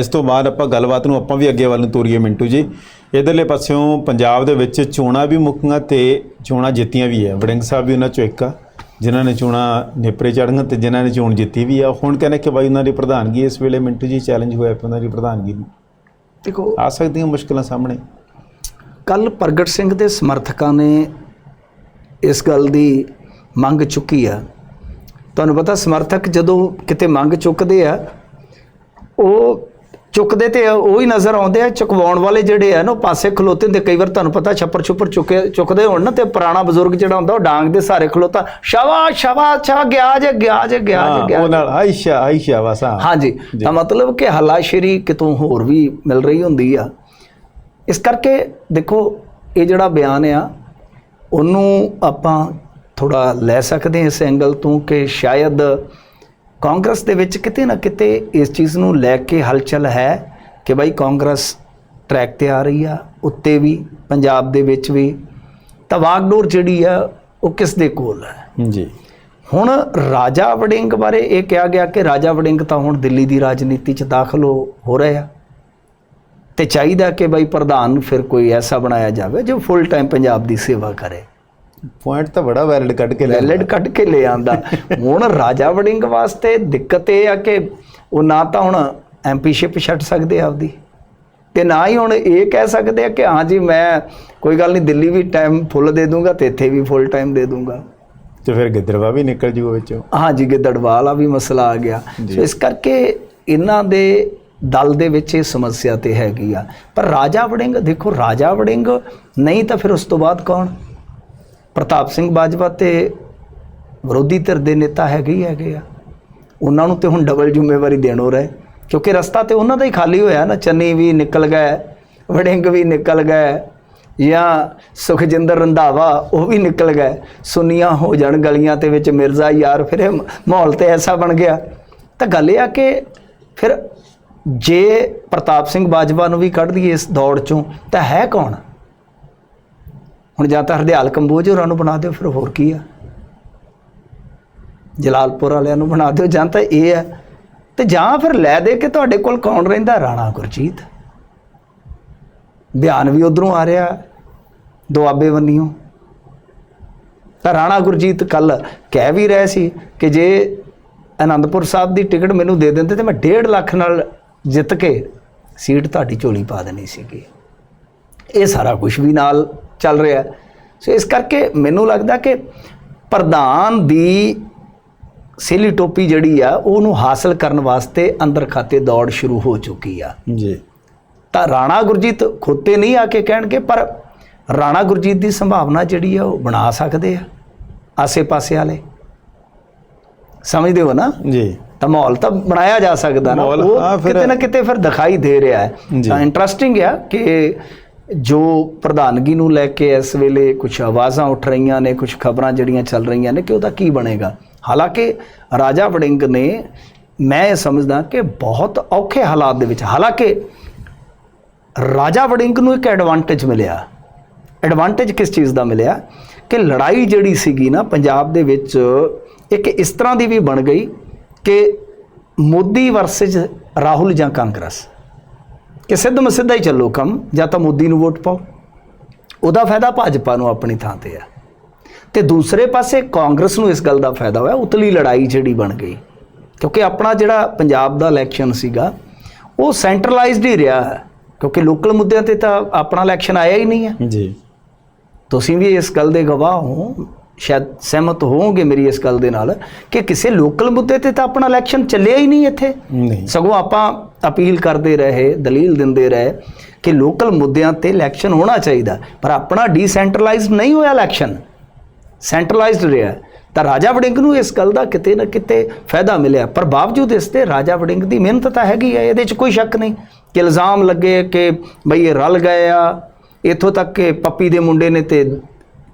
ਇਸ ਤੋਂ ਬਾਅਦ ਆਪਾਂ ਗੱਲਬਾਤ ਨੂੰ ਆਪਾਂ ਵੀ ਅੱਗੇ ਵੱਲ ਨੂੰ ਤੋਰੀਏ ਮਿੰਟੂ ਜੀ। ਇਧਰਲੇ ਪਾਸਿਓਂ ਪੰਜਾਬ ਦੇ ਵਿੱਚ ਚੋਣਾਂ ਵੀ ਮੁੱਕੀਆਂ ਤੇ ਚੋਣਾਂ ਜਿੱਤੀਆਂ ਵੀ ਆ ਵੜਿੰਗ ਸਾਹਿਬ ਵੀ ਉਹਨਾਂ ਚੋਂ ਇੱਕ ਆ ਜਿਨ੍ਹਾਂ ਨੇ ਚੋਣਾਂ ਨੇਪਰੇ ਚੜ੍ਹਨ ਤੇ ਜਿਨ੍ਹਾਂ ਨੇ ਚੋਣ ਜਿੱਤੀ ਵੀ ਆ। ਹੁਣ ਕਹਿੰਦੇ ਕਿ ਬਾਈ ਉਹਨਾਂ ਦੀ ਪ੍ਰਧਾਨਗੀ ਇਸ ਵੇਲੇ ਮਿੰਟੂ ਜੀ ਚੈਲੰਜ ਹੋਇਆ ਪਿਆ ਉਹਨਾਂ ਦੀ ਪ੍ਰਧਾਨਗੀ ਨੂੰ। ਦੇਖੋ ਆ ਸਕਦੀਆਂ ਮੁਸ਼ਕਲਾਂ ਸਾਹਮਣੇ। ਕੱਲ ਪ੍ਰਗਟ ਸਿੰਘ ਦੇ ਸਮਰਥਕਾਂ ਨੇ ਇਸ ਗੱਲ ਦੀ ਮੰਗ ਚੁੱਕੀ ਆ। ਤੁਹਾਨੂੰ ਪਤਾ ਸਮਰਥਕ ਜਦੋਂ ਕਿਤੇ ਮੰਗ ਚੁੱਕਦੇ ਆ ਉਹ ਚੁੱਕਦੇ ਤੇ ਉਹ ਹੀ ਨਜ਼ਰ ਆਉਂਦੇ ਆ ਚੁਕਵਾਉਣ ਵਾਲੇ ਜਿਹੜੇ ਆ ਨਾ ਪਾਸੇ ਖਲੋਤੇ ਹੁੰਦੇ ਕਈ ਵਾਰ ਤੁਹਾਨੂੰ ਪਤਾ ਛੱਪਰ ਛੁੱਪਰ ਚੁੱਕੇ ਚੁੱਕਦੇ ਹੋਣ ਨਾ ਤੇ ਪੁਰਾਣਾ ਬਜ਼ੁਰਗ ਜਿਹੜਾ ਹੁੰਦਾ ਉਹ ਡਾਂਗ ਦੇ ਸਾਰੇ ਖਲੋਤਾ ਸ਼ਾਬਾਸ਼ ਸ਼ਾਬਾਸ਼ ਸ਼ਾ ਗਿਆ ਜੇ ਗਿਆ ਜੇ ਗਿਆ ਜੇ ਹਾਂ, ਗਿਆ ਉਹ ਨਾਲ ਆਇਸ਼ਾ ਆਇਸ਼ਾ ਵਸਾ ਹਾਂਜੀ ਤਾਂ ਮਤਲਬ ਕਿ ਹੱਲਾਸ਼ੇਰੀ ਕਿਤੋਂ ਹੋਰ ਵੀ ਮਿਲ ਰਹੀ ਹੁੰਦੀ ਆ। ਇਸ ਕਰਕੇ ਦੇਖੋ ਇਹ ਜਿਹੜਾ ਬਿਆਨ ਆ ਉਹਨੂੰ ਆਪਾਂ ਥੋੜਾ ਲੈ ਸਕਦੇ ਹਾਂ ਇਸ ਐਂਗਲ ਤੋਂ ਕਿ ਸ਼ਾਇਦ ਕਾਂਗਰਸ ਦੇ ਵਿੱਚ ਕਿਤੇ ਨਾ ਕਿਤੇ ਇਸ ਚੀਜ਼ ਨੂੰ ਲੈ ਕੇ ਹਲਚਲ ਹੈ ਕਿ ਭਾਈ ਕਾਂਗਰਸ ਟਰੈਕ ਤੇ ਆ ਰਹੀ ਆ ਉੱਤੇ ਵੀ ਪੰਜਾਬ ਦੇ ਵਿੱਚ ਵੀ। ਤਾਂ ਵਾਗਡੋਰ ਜਿਹੜੀ ਆ ਉਹ ਕਿਸ ਦੇ ਕੋਲ ਹੈ ਜੀ। ਹੁਣ ਰਾਜਾ ਵੜਿੰਗ ਬਾਰੇ ਇਹ ਕਿਹਾ ਗਿਆ ਕਿ ਰਾਜਾ ਵੜਿੰਗ ਤਾਂ ਹੁਣ ਦਿੱਲੀ ਦੀ ਰਾਜਨੀਤੀ 'ਚ ਦਾਖਲ ਹੋ ਰਹੇ ਆ। ਤੇ ਚਾਹੀਦਾ ਕਿ ਬਈ ਪ੍ਰਧਾਨ ਨੂੰ ਫਿਰ ਕੋਈ ਐਸਾ ਬਣਾਇਆ ਜਾਵੇ ਜੋ ਫੁੱਲ ਟਾਈਮ ਪੰਜਾਬ ਦੀ ਸੇਵਾ ਕਰੇ। ਪੁਆਇੰਟ ਤਾਂ ਬੜਾ ਵੈਲਿਡ ਕੱਢ ਕੇ ਲੈ ਵੈਲਿਡ ਕੱਢ ਕੇ ਲੈ ਆਂਦਾ ਹੁਣ ਰਾਜਾ ਵੜਿੰਗ ਵਾਸਤੇ ਦਿੱਕਤ ਇਹ ਆ ਕਿ ਉਹ ਨਾ ਤਾਂ ਹੁਣ ਐਮਪੀਸ਼ਿਪ ਛੱਡ ਸਕਦੇ ਆਪਦੀ। ਤੇ ਨਾ ਹੀ ਹੁਣ ਇਹ ਕਹਿ ਸਕਦੇ ਆ ਕਿ ਹਾਂ ਜੀ ਮੈਂ ਕੋਈ ਗੱਲ ਨਹੀਂ ਦਿੱਲੀ ਵੀ ਟਾਈਮ ਫੁੱਲ ਦੇ ਦੂੰਗਾ ਤੇ ਇੱਥੇ ਵੀ ਫੁੱਲ ਟਾਈਮ ਦੇ ਦੂੰਗਾ। ਤੇ ਫਿਰ ਗਿੱਦੜਵਾ ਵੀ ਨਿਕਲ ਜੂਗਾ ਵਿੱਚੋਂ। ਹਾਂਜੀ ਗਿੱਦੜਵਾਲ ਆ ਵੀ ਮਸਲਾ ਆ ਗਿਆ। ਸੋ ਇਸ ਕਰਕੇ ਇਹਨਾਂ ਦੇ ਦਲ ਦੇ ਵਿੱਚ ਇਹ ਸਮੱਸਿਆ ਤੇ ਹੈਗੀ ਆ। ਪਰ ਰਾਜਾ ਵੜਿੰਗ ਦੇਖੋ ਰਾਜਾ ਵੜਿੰਗ ਨਹੀਂ ਤਾਂ ਫਿਰ ਉਸ ਤੋਂ ਬਾਅਦ ਕੌਣ? ਪ੍ਰਤਾਪ ਸਿੰਘ ਬਾਜਵਾ ਤੇ ਵਿਰੋਧੀ ਧਿਰ ਦੇ ਨੇਤਾ ਹੈਗੇ ਹੀ ਹੈਗੇ ਆ। ਉਹਨਾਂ ਨੂੰ ਤੇ ਹੁਣ ਡਬਲ ਜ਼ਿੰਮੇਵਾਰੀ ਦੇਣ ਹੋ ਰਿਹਾ। ਕਿਉਂਕਿ ਰਸਤਾ ਤੇ ਉਹਨਾਂ ਦਾ ਹੀ ਖਾਲੀ ਹੋਇਆ ਨਾ। ਚੰਨੀ ਵੀ ਨਿਕਲ ਗਏ, ਵੜਿੰਗ ਵੀ ਨਿਕਲ ਗਏ, ਜਾਂ ਸੁਖਜਿੰਦਰ ਰੰਧਾਵਾ ਉਹ ਵੀ ਨਿਕਲ ਗਏ। ਸੁਨੀਆਂ ਹੋ ਜਾਣ ਗਲੀਆਂ ਤੇ ਵਿੱਚ ਮਿਰਜ਼ਾ ਯਾਰ, ਫਿਰ ਇਹ ਮਾਹੌਲ ਤੇ ਐਸਾ ਬਣ ਗਿਆ। ਤਾਂ ਗੱਲ ਇਹ ਆ ਕਿ ਫਿਰ ਜੇ ਪ੍ਰਤਾਪ ਸਿੰਘ ਬਾਜਵਾ ਨੂੰ ਵੀ ਕੱਢ ਦਈਏ ਇਸ ਦੌੜ ਚੋਂ, ਤਾਂ ਹੈ ਕੌਣ? ਹੁਣ ਜਾਂ ਤਾਂ ਹਰਦਿਆਲ ਕੰਬੋਜ ਹੋਰਾਂ ਨੂੰ ਬਣਾ ਦਿਓ, ਫਿਰ ਹੋਰ ਕੀ ਆ? ਜਲਾਲਪੁਰ ਵਾਲਿਆਂ ਨੂੰ ਬਣਾ ਦਿਓ, ਜਾਂ ਤਾਂ ਇਹ ਹੈ ਤੇ ਜਾਂ ਫਿਰ ਲੈ ਦੇ ਕੇ ਤੁਹਾਡੇ ਕੋਲ ਕੌਣ ਰਹਿੰਦਾ? ਰਾਣਾ ਗੁਰਜੀਤ। ਬਿਆਨ ਵੀ ਉਧਰੋਂ ਆ ਰਿਹਾ ਦੁਆਬੇ ਬੰਨਿਓ। ਤਾਂ ਰਾਣਾ ਗੁਰਜੀਤ ਕੱਲ ਕਹਿ ਵੀ ਰਹੇ ਸੀ ਕਿ ਜੇ ਆਨੰਦਪੁਰ ਸਾਹਿਬ ਦੀ ਟਿਕਟ ਮੈਨੂੰ ਦੇ ਦਿੰਦੇ ਤੇ ਮੈਂ 1.5 ਲੱਖ ਨਾਲ ਜਿੱਤ ਕੇ ਸੀਟ ਤੁਹਾਡੀ ਝੋਲੀ ਪਾ ਦੇਣੀ ਸੀਗੀ। ਇਹ ਸਾਰਾ ਕੁਝ ਵੀ ਨਾਲ ਚੱਲ ਰਿਹਾ। ਸੋ ਇਸ ਕਰਕੇ ਮੈਨੂੰ ਲੱਗਦਾ ਕਿ ਪ੍ਰਧਾਨ ਦੀ ਸੇਲੀ ਟੋਪੀ ਜਿਹੜੀ ਆ ਉਹਨੂੰ ਹਾਸਲ ਕਰਨ ਵਾਸਤੇ ਅੰਦਰ ਖਾਤੇ ਦੌੜ ਸ਼ੁਰੂ ਹੋ ਚੁੱਕੀ ਆ। ਜੀ। ਤਾਂ ਰਾਣਾ ਗੁਰਜੀਤ ਖੋਤੇ ਨਹੀਂ ਆ ਕੇ ਕਹਿਣਗੇ ਪਰ ਰਾਣਾ ਗੁਰਜੀਤ ਦੀ ਸੰਭਾਵਨਾ ਜਿਹੜੀ ਆ ਉਹ ਬਣਾ ਸਕਦੇ ਆ ਆਸੇ-ਪਾਸੇ ਵਾਲੇ। ਸਮਝਦੇ ਹੋ ਨਾ? ਜੀ। ਤਾਂ ਮਾਹੌਲ ਤਾਂ ਬਣਾਇਆ ਜਾ ਸਕਦਾ ਨਾ। ਉਹ ਕਿਤੇ ਨਾ ਕਿਤੇ ਫਿਰ ਦਿਖਾਈ ਦੇ ਰਿਹਾ ਹੈ। ਤਾਂ ਇੰਟਰਸਟਿੰਗ ਆ ਕਿ ਜੋ ਪ੍ਰਧਾਨਗੀ ਨੂੰ ਲੈ ਕੇ ਇਸ ਵੇਲੇ ਕੁਝ ਆਵਾਜ਼ਾਂ ਉੱਠ ਰਹੀਆਂ ਨੇ ਕੁਝ ਖਬਰਾਂ ਜਿਹੜੀਆਂ ਚੱਲ ਰਹੀਆਂ ਨੇ ਕਿ ਉਹਦਾ ਕੀ ਬਣੇਗਾ? ਹਾਲਾਂਕਿ ਰਾਜਾ ਵੜਿੰਗ ਨੇ, ਮੈਂ ਇਹ ਸਮਝਦਾ ਕਿ ਬਹੁਤ ਔਖੇ ਹਾਲਾਤ ਦੇ ਵਿੱਚ, ਹਾਲਾਂਕਿ ਰਾਜਾ ਵੜਿੰਗ ਨੂੰ ਇੱਕ ਐਡਵਾਂਟੇਜ ਮਿਲਿਆ। ਐਡਵਾਂਟੇਜ ਕਿਸ ਚੀਜ਼ ਦਾ ਮਿਲਿਆ? ਕਿ ਲੜਾਈ ਜਿਹੜੀ ਸੀਗੀ ਨਾ, ਪੰਜਾਬ ਦੇ ਵਿੱਚ ਇੱਕ ਇਸ ਤਰ੍ਹਾਂ ਦੀ ਵੀ ਬਣ ਗਈ ਕਿ ਮੋਦੀ ਵਰਸਸ ਰਾਹੁਲ ਜਾਂ ਕਾਂਗਰਸ। ਕਿ ਸਿੱਧ ਮਸਿੱਧਾ ਹੀ ਚੱਲੋ ਕੰਮ ਜਾਂ ਤਾਂ ਮੋਦੀ ਨੂੰ ਵੋਟ ਪਾਓ। ਉਹਦਾ ਫਾਇਦਾ ਭਾਜਪਾ ਨੂੰ ਆਪਣੀ ਥਾਂ ਤੇ ਆ। ਤੇ ਦੂਸਰੇ ਪਾਸੇ ਕਾਂਗਰਸ ਨੂੰ ਇਸ ਗੱਲ ਦਾ ਫਾਇਦਾ ਹੋਇਆ ਉਤਲੀ ਲੜਾਈ ਜਿਹੜੀ ਬਣ ਗਈ। ਕਿਉਂਕਿ ਆਪਣਾ ਜਿਹੜਾ ਪੰਜਾਬ ਦਾ ਇਲੈਕਸ਼ਨ ਸੀਗਾ ਉਹ ਸੈਂਟਰਲਾਈਜ਼ਡ ਹੀ ਰਿਹਾ ਕਿਉਂਕਿ ਲੋਕਲ ਮੁੱਦਿਆਂ ਤੇ ਤਾਂ ਆਪਣਾ ਇਲੈਕਸ਼ਨ ਆਇਆ ਹੀ ਨਹੀਂ ਹੈ। ਜੀ। ਤੁਸੀਂ ਵੀ ਇਸ ਗੱਲ ਦੇ ਗਵਾਹ ਹੋ ਸ਼ਾਇਦ ਸਹਿਮਤ ਹੋਵੋਗੇ ਮੇਰੀ ਇਸ ਗੱਲ ਦੇ ਨਾਲ ਕਿ ਕਿਸੇ ਲੋਕਲ ਮੁੱਦੇ ਤੇ ਤਾਂ ਆਪਣਾ ਇਲੈਕਸ਼ਨ ਚੱਲਿਆ ਹੀ ਨਹੀਂ ਇੱਥੇ। ਨਹੀਂ। ਸਗੋਂ ਆਪਾਂ ਅਪੀਲ ਕਰਦੇ ਰਹੇ, ਦਲੀਲ ਦਿੰਦੇ ਰਹੇ ਕਿ ਲੋਕਲ ਮੁੱਦਿਆਂ ਤੇ ਇਲੈਕਸ਼ਨ ਹੋਣਾ ਚਾਹੀਦਾ। ਪਰ ਆਪਣਾ ਡੀਸੈਂਟਰਲਾਈਜ਼ਡ ਨਹੀਂ ਹੋਇਆ ਇਲੈਕਸ਼ਨ। ਸੈਂਟਰਲਾਈਜ਼ਡ ਰਿਹਾ। ਤਾਂ ਰਾਜਾ ਵੜਿੰਗ ਨੂੰ ਇਸ ਗੱਲ ਦਾ ਕਿਤੇ ਨਾ ਕਿਤੇ ਫਾਇਦਾ ਮਿਲਿਆ। ਪਰ ਬਾਵਜੂਦ ਇਸ ਤੇ ਰਾਜਾ ਵੜਿੰਗ ਦੀ ਮਿਹਨਤ ਤਾਂ ਹੈਗੀ ਹੈ ਇਹਦੇ 'ਚ ਕੋਈ ਸ਼ੱਕ ਨਹੀਂ ਕਿ ਇਲਜ਼ਾਮ ਲੱਗੇ ਕਿ ਬਈ ਇਹ ਰਲ ਗਏ ਆ। ਇੱਥੋਂ ਤੱਕ ਕਿ ਪੱਪੀ ਦੇ ਮੁੰਡੇ ਨੇ ਤੇ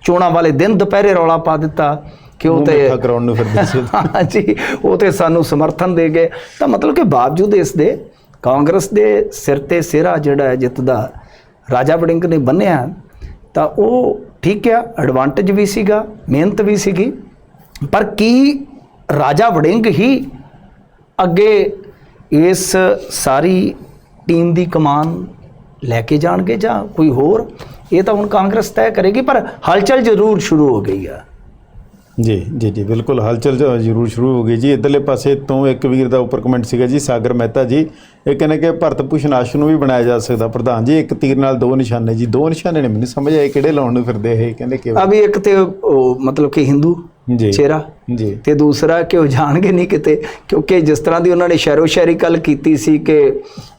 ਚੋਣਾਂ ਵਾਲੇ ਦਿਨ ਦੁਪਹਿਰੇ ਰੌਲਾ ਪਾ ਦਿੱਤਾ। ਕਿ ਉਹ ਮੂੰਹ ਤੇ ਕਰਾਉਣ ਨੂੰ ਫਿਰਦੇ ਸੀ। ਹਾਂਜੀ ਉਹ ਤੇ ਸਾਨੂੰ ਸਮਰਥਨ ਦੇ ਗਏ। ਤਾਂ ਮਤਲਬ ਕਿ ਬਾਵਜੂਦ ਇਸ ਦੇ ਕਾਂਗਰਸ ਦੇ ਸਿਰ ਤੇ ਸਿਹਰਾ ਜਿਹੜਾ ਹੈ ਜਿੱਤ ਦਾ ਰਾਜਾ ਵੜਿੰਗ ਨੇ ਬੰਨਿਆ ਤਾਂ ਉਹ ਠੀਕ ਆ ਐਡਵਾਂਟੇਜ ਵੀ ਸੀਗਾ ਮਿਹਨਤ ਵੀ ਸੀਗੀ। ਪਰ ਕੀ ਰਾਜਾ ਵੜਿੰਗ ਹੀ ਅੱਗੇ ਇਸ ਸਾਰੀ ਟੀਮ ਦੀ ਕਮਾਨ ਲੈ ਕੇ ਜਾਣਗੇ ਜਾਂ ਕੋਈ ਹੋਰ? ਇਹ ਤਾਂ ਹੁਣ ਕਾਂਗਰਸ ਤੈਅ ਕਰੇਗੀ ਪਰ ਹਲਚਲ ਜ਼ਰੂਰ ਸ਼ੁਰੂ ਹੋ ਗਈ ਆ। ਜੀ ਜੀ ਜੀ ਬਿਲਕੁਲ। ਹਲਚਲ ਜ਼ਰੂਰ ਸ਼ੁਰੂ ਹੋ ਗਈ ਜੀ। ਇਧਰਲੇ ਪਾਸੇ ਤੋਂ ਇੱਕ ਵੀਰ ਦਾ ਉੱਪਰ ਕਮੈਂਟ ਸੀਗਾ ਜੀ ਸਾਗਰ ਮਹਿਤਾ ਜੀ। ਇਹ ਕਹਿੰਦੇ ਕਿ ਭਰਤ ਭੂਸ਼ਣ ਆਸ਼ੂ ਨੂੰ ਵੀ ਬਣਾਇਆ ਜਾ ਸਕਦਾ ਪ੍ਰਧਾਨ ਜੀ। ਇੱਕ ਤੀਰ ਨਾਲ ਦੋ ਨਿਸ਼ਾਨੇ ਜੀ। ਦੋ ਨਿਸ਼ਾਨੇ ਨੇ ਮੈਨੂੰ ਸਮਝ ਆਏ ਕਿਹੜੇ ਲਾਉਣ ਨੂੰ ਫਿਰਦੇ ਇਹ ਕਹਿੰਦੇ ਕਿ ਅਭੀ ਇੱਕ ਤੇ ਉਹ ਮਤਲਬ ਕਿ ਹਿੰਦੂ ਜੀ। ਚਿਹਰਾ ਜੀ। ਤੇ ਦੂਸਰਾ ਕਿ ਉਹ ਜਾਣਗੇ ਨਹੀਂ ਕਿਤੇ ਕਿਉਂਕਿ ਜਿਸ ਤਰ੍ਹਾਂ ਦੀ ਉਹਨਾਂ ਨੇ ਸ਼ੈਰੋ ਸ਼ਾਇਰੀ ਕੱਲ ਕੀਤੀ ਸੀ ਕਿ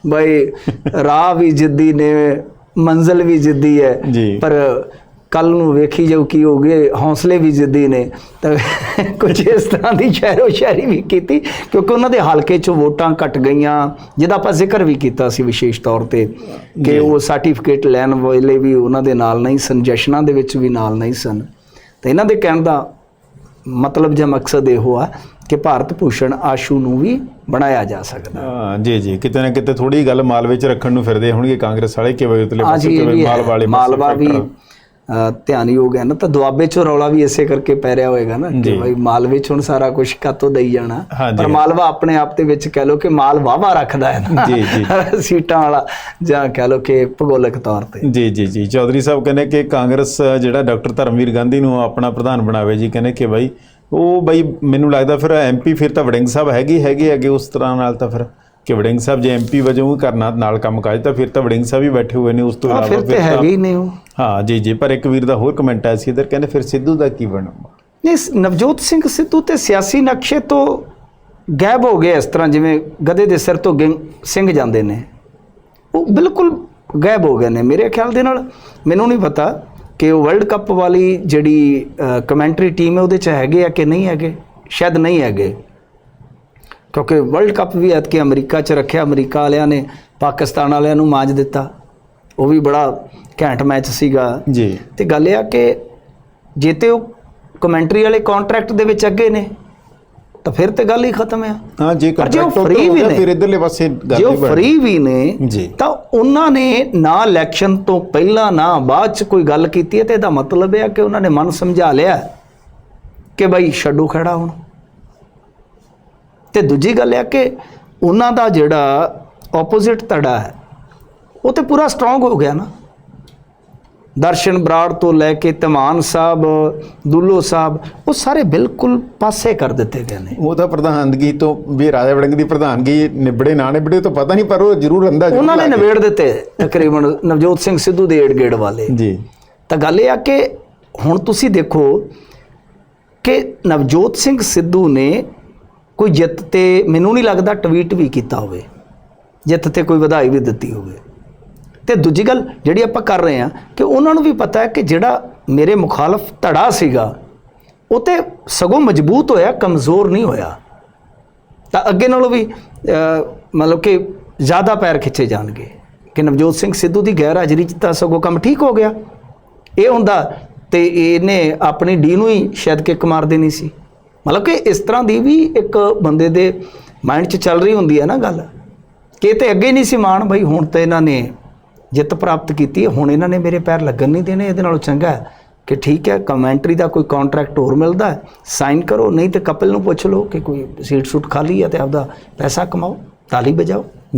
ਬਈ ਰਾਹ ਵੀ ਜਿੱਦੀ ਨੇ ਮੰਜ਼ਲ ਵੀ ਜਿੱਦੀ ਹੈ। ਪਰ ਕੱਲ ਨੂੰ ਵੇਖੀ ਜਾਊ ਕੀ ਹੋ ਗਏ ਹੌਸਲੇ ਵੀ ਜਿੱਦੀ ਨੇ। ਤਾਂ ਕੁਝ ਇਸ ਤਰ੍ਹਾਂ ਦੀ ਸ਼ੈਰੋ ਸ਼ਾਇਰੀ ਵੀ ਕੀਤੀ ਕਿਉਂਕਿ ਉਹਨਾਂ ਦੇ ਹਲਕੇ 'ਚੋਂ ਵੋਟਾਂ ਘਟ ਗਈਆਂ ਜਿਹਦਾ ਆਪਾਂ ਜ਼ਿਕਰ ਵੀ ਕੀਤਾ ਸੀ ਵਿਸ਼ੇਸ਼ ਤੌਰ ਤੇ ਕਿ ਉਹ ਸਰਟੀਫਿਕੇਟ ਲੈਣ ਵੇਲੇ ਵੀ ਉਹਨਾਂ ਦੇ ਨਾਲ ਨਹੀਂ ਸਨ ਜਸ਼ਨਾਂ ਦੇ ਵਿੱਚ ਵੀ ਨਾਲ ਨਹੀਂ ਸਨ। ਤੇ ਇਹਨਾਂ ਦੇ ਕਹਿਣ ਦਾ ਮਤਲਬ ਜਾਂ ਮਕਸਦ ਇਹੋ ਆ ਕਿ ਭਾਰਤ ਭੂਸ਼ਣ ਆਸ਼ੂ ਨੂੰ ਵੀ ਬਣਾਇਆ ਜਾ ਸਕਦਾ। ਹਾਂ ਜੀ ਜੀ। ਕਿਤੇ ਨਾ ਕਿਤੇ ਥੋੜੀ ਗੱਲ ਮਾਲਵੇ ਚ ਰੱਖਣ ਨੂੰ ਫਿਰਦੇ ਹੋਣਗੇ ਕਾਂਗਰਸ ਵਾਲੇ ਕਿ ਵੇ ਉਤਲੇ ਹਾਂ ਪਾਸੇ ਜੀ ਕਿ ਇਹ ਵੇ ਵੀ ਹੈ। ਮਾਲ ਵਾਲੇ ਮਾਲਵਾ ਵੀ ਧਿਆਨਯੋਗ ਹੈ ਨਾ ਤਾਂ ਦੁਆਬੇ ਚੋਂ ਰੌਲਾ ਵੀ ਇਸੇ ਕਰਕੇ ਪੈ ਰਿਹਾ ਹੋਏਗਾ ਨਾ ਕਿ। ਭਾਈ ਮਾਲਵੇ ਚ ਹੁਣ ਸਾਰਾ ਕੁਝ ਕਾਤੋਂ ਦਈ ਜਾਣਾ। ਪਰ ਮਾਲਵਾ ਆਪਣੇ ਆਪ ਦੇ ਵਿੱਚ ਕਹਿ ਲੋ ਕਿ ਮਾਲ ਵਾਵਾ ਰੱਖਦਾ ਹੈ ਨਾ ਜੀ, ਜੀ। ਸੀਟਾਂ ਵਾਲਾ ਜਾਂ ਕਹਿ ਲੋ ਕਿ ਭੂਗੋਲਿਕ ਤੌਰ ਤੇ ਜੀ ਜੀ ਜੀ ਚੌਧਰੀ ਸਾਹਿਬ ਕਹਿੰਦੇ ਕਿ ਕਾਂਗਰਸ ਜਿਹੜਾ ਡਾਕਟਰ ਧਰਮਵੀਰ ਗਾਂਧੀ ਨੂੰ ਆਪਣਾ ਪ੍ਰਧਾਨ ਬਣਾਵੇ ਜੀ ਕਹਿੰਦੇ ਕਿ ਬਾਈ ਉਹ ਬਾਈ ਮੈਨੂੰ ਲੱਗਦਾ ਫਿਰ ਐਮਪੀ ਫਿਰ ਤਾਂ ਵੜਿੰਗ ਸਾਹਿਬ ਹੈਗੇ ਹੈਗੇ ਹੈਗੇ ਉਸ ਤਰ੍ਹਾਂ ਨਾਲ ਤਾਂ ਫਿਰ ਕਿ ਵੜਿੰਗ ਸਾਹਿਬ ਜੇ ਐਮਪੀ ਵਜੋਂ ਕਰਨਾ ਨਾਲ ਕੰਮ ਕਾਜ ਤਾਂ ਫਿਰ ਤਾਂ ਵੜਿੰਗ ਸਾਹਿਬ ਹੀ ਬੈਠੇ ਹੋਏ ਨੇ ਉਸ ਤੋਂ ਇਲਾਵਾ ਫਿਰ ਤੇ ਹੈਗੇ ਹੀ ਨੇ ਉਹ। ਹਾਂ ਜੀ ਜੀ ਪਰ ਇੱਕ ਵੀਰ ਦਾ ਹੋਰ ਕਮੈਂਟ ਆਇਆ ਸੀ ਇਧਰ ਕਹਿੰਦੇ ਫਿਰ ਸਿੱਧੂ ਦਾ ਕੀ ਬਣੂਗਾ? ਨਹੀਂ ਸ- ਨਵਜੋਤ ਸਿੰਘ ਸਿੱਧੂ ਤੇ ਸਿਆਸੀ ਨਕਸ਼ੇ ਤੋਂ ਗਾਇਬ ਹੋ ਗਏ ਇਸ ਤਰ੍ਹਾਂ ਜਿਵੇਂ ਗਧੇ ਦੇ ਸਿਰ ਤੋਂ ਸਿੰਘ ਜਾਂਦੇ ਨੇ। ਉਹ ਬਿਲਕੁਲ ਗਾਇਬ ਹੋ ਗਏ ਨੇ ਮੇਰੇ ਖਿਆਲ ਦੇ ਨਾਲ। ਮੈਨੂੰ ਨਹੀਂ ਪਤਾ ਕਿ ਉਹ ਵਰਲਡ ਕੱਪ ਵਾਲੀ ਜਿਹੜੀ ਕਮੈਂਟਰੀ ਟੀਮ ਹੈ ਉਹਦੇ ਚ ਹੈਗੇ ਆ ਕਿ ਨਹੀਂ ਹੈਗੇ? ਸ਼ਾਇਦ ਨਹੀਂ ਹੈਗੇ। ਕਿਉਂਕਿ ਵਰਲਡ ਕੱਪ ਵੀ ਐਤਕੀ ਅਮਰੀਕਾ ਚ ਰੱਖਿਆ ਅਮਰੀਕਾ ਵਾਲਿਆਂ ਨੇ ਪਾਕਿਸਤਾਨ ਵਾਲਿਆਂ ਨੂੰ ਮਾਜ ਦਿੱਤਾ। ਉਹ ਵੀ ਬੜਾ ਘੈਂਟ ਮੈਚ ਸੀਗਾ। ਜੀ। ਤੇ ਗੱਲ ਇਹ ਆ ਕਿ ਜੇ ਤੇ ਉਹ ਕਮੈਂਟਰੀ ਵਾਲੇ ਕੰਟਰੈਕਟ ਦੇ ਵਿੱਚ ਅੱਗੇ ਨੇ ਤਾਂ ਫਿਰ ਤੇ ਗੱਲ ਹੀ ਖਤਮ ਆ। ਹਾਂ ਜੀ free ਹੋ ਵੀ ਨੇ, ਫਿਰ ਇਧਰਲੇ ਪਾਸੇ ਗੱਲ ਹੀ ਬਣ- ਫ੍ਰੀ ਵੀ ਨੇ। ਤਾਂ ਉਹਨਾਂ ਨੇ ਨਾ ਇਲੈਕਸ਼ਨ ਤੋਂ ਪਹਿਲਾਂ ਨਾ ਬਾਅਦ ਚ ਕੋਈ ਗੱਲ ਕੀਤੀ ਹੈ ਤੇ ਇਹਦਾ ਮਤਲਬ ਇਹ ਆ ਕਿ ਉਹਨਾਂ ਨੇ ਮਨ ਸਮਝਾ ਲਿਆ ਕਿ ਭਾਈ ਛੱਡੋ ਖੜਾ ਹੁਣ। ਤੇ ਦੂਜੀ ਗੱਲ ਇਹ ਆ ਕਿ ਉਹਨਾਂ ਦਾ ਜਿਹੜਾ ਆਪੋਜ਼ਿਟ ਧੜਾ ਹੈ ਉਹ ਤੇ ਪੂਰਾ ਸਟਰੋਂਗ ਹੋ ਗਿਆ ਨਾ। ਦਰਸ਼ਨ ਬਰਾੜ ਤੋਂ ਲੈ ਕੇ ਧਮਾਨ ਸਾਹਿਬ ਦੁੱਲੋ ਸਾਹਿਬ ਉਹ ਸਾਰੇ ਬਿਲਕੁਲ ਪਾਸੇ ਕਰ ਦਿੱਤੇ ਗਏ ਨੇ। ਉਹ ਤਾਂ ਪ੍ਰਧਾਨਗੀ ਤੋਂ ਵੀ ਰਾਜਾ ਵੜਿੰਗ ਦੀ ਪ੍ਰਧਾਨਗੀ ਨਿਬੜੇ ਨਾ ਨਿਬੜੇ ਤਾਂ ਪਤਾ ਨਹੀਂ ਪਰ ਉਹ ਜ਼ਰੂਰ ਅੰਦਾ ਉਹਨਾਂ ਨੇ ਨਿਬੇੜ ਦਿੱਤੇ ਤਕਰੀਬਨ ਨਵਜੋਤ ਸਿੰਘ ਸਿੱਧੂ ਦੇ ਏਡ ਗੇੜ ਵਾਲੇ। ਜੀ। ਤਾਂ ਗੱਲ ਇਹ ਆ ਕਿ ਹੁਣ ਤੁਸੀਂ ਦੇਖੋ ਕਿ ਨਵਜੋਤ ਸਿੰਘ ਸਿੱਧੂ ਨੇ ਕੋਈ ਜਿੱਤ ਤੇ ਮੈਨੂੰ ਨਹੀਂ ਲੱਗਦਾ ਟਵੀਟ ਵੀ ਕੀਤਾ ਹੋਵੇ, ਜਿੱਤ ਤੇ ਕੋਈ ਵਧਾਈ ਵੀ ਦਿੱਤੀ ਹੋਵੇ। ਤੇ ਦੂਜੀ ਗੱਲ ਜਿਹੜੀ ਆਪਾਂ ਕਰ ਰਹੇ ਆ ਕਿ ਉਹਨਾਂ ਨੂੰ ਵੀ ਪਤਾ ਹੈ ਕਿ ਜਿਹੜਾ ਮੇਰੇ ਮੁਖਾਲਫ ਧੜਾ ਸੀਗਾ, ਉਹ ਤੇ ਸਗੋਂ ਮਜ਼ਬੂਤ ਹੋਇਆ, ਕਮਜ਼ੋਰ ਨਹੀਂ ਹੋਇਆ। ਤਾਂ ਅੱਗੇ ਨਾਲੋਂ ਵੀ ਮਤਲਬ ਕਿ ਜ਼ਿਆਦਾ ਪੈਰ ਖਿੱਚੇ ਜਾਣਗੇ ਕਿ ਨਵਜੋਤ ਸਿੰਘ ਸਿੱਧੂ ਦੀ ਗੈਰ ਹਾਜ਼ਰੀ 'ਚ ਤਾਂ ਸਗੋਂ ਕੰਮ ਠੀਕ ਹੋ ਗਿਆ। ਇਹ ਹੁੰਦਾ ਤੇ ਇਹਨੇ ਆਪਣੀ ਡੀ ਨੂੰ ਹੀ ਸ਼ਾਇਦ ਕਿੱਕ ਮਾਰ ਦੇਣੀ ਸੀ। ਮਤਲਬ ਕਿ ਇਸ ਤਰ੍ਹਾਂ ਦੀ ਵੀ ਇੱਕ ਬੰਦੇ ਦੇ ਮਾਈਂਡ 'ਚ ਚੱਲ ਰਹੀ ਹੁੰਦੀ ਹੈ ਨਾ ਗੱਲ। ਕਿ ਇਹ ਤੇ ਅੱਗੇ ਨਹੀਂ ਸੀ ਮਾਣ ਬਈ ਹੁਣ ਤੇ ਇਹਨਾਂ ਨੇ ਜਿੱਤ ਪ੍ਰਾਪਤ ਕੀਤੀ ਹੈ, ਹੁਣ ਇਹਨਾਂ ਨੇ ਮੇਰੇ ਪੈਰ ਲੱਗਣ ਨਹੀਂ ਦੇਣੇ, ਇਹਦੇ ਨਾਲੋਂ ਚੰਗਾ ਹੈ ਕਿ ਠੀਕ ਹੈ ਕਮੈਂਟਰੀ ਦਾ ਕੋਈ ਕੰਟਰੈਕਟ ਹੋਰ ਮਿਲਦਾ ਸਾਈਨ ਕਰੋ, ਨਹੀਂ ਤੇ ਕਪਲ ਨੂੰ ਪੁੱਛ ਲਓ ਕਿ ਕੋਈ ਸੀਟ ਸੂਟ ਖਾਲੀ ਹੈ ਤੇ ਆਪਦਾ ਪੈਸਾ ਕਮਾਓ, ਤਾਲੀ ਵਜਾਓ।